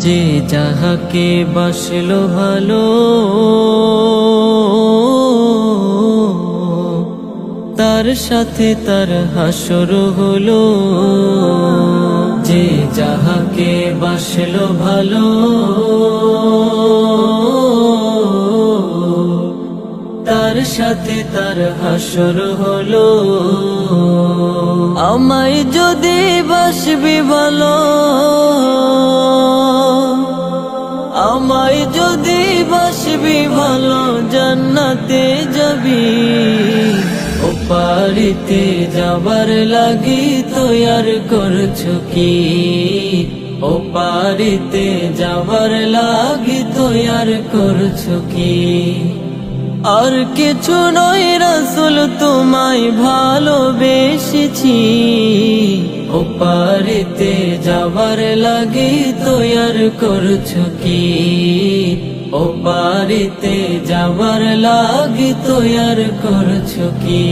যে যাহাকে বাসলো ভালো, তার সাথে তার হাসর হলো। যে যাহাকে বাসলো ভালো, তার সাথে তার হাসর হলো। আমায় যদি বাসবি ভালো আমায় যদি বাসবি ভালো, জান্নাতে যাবি। ও পারিতে যাবার লাগি তৈয়ার করছ কি? ও পারিতে যাবার লাগি তৈয়ার করছ কি? আর কিছু নয় রাসুল, তোমায় ভালোবেসেছি। ও পারিতে যাবার লাগে তৈয়ার করছ কি? ওপারিতে পারিতে যাবার লাগে তৈয়ার করছ কি?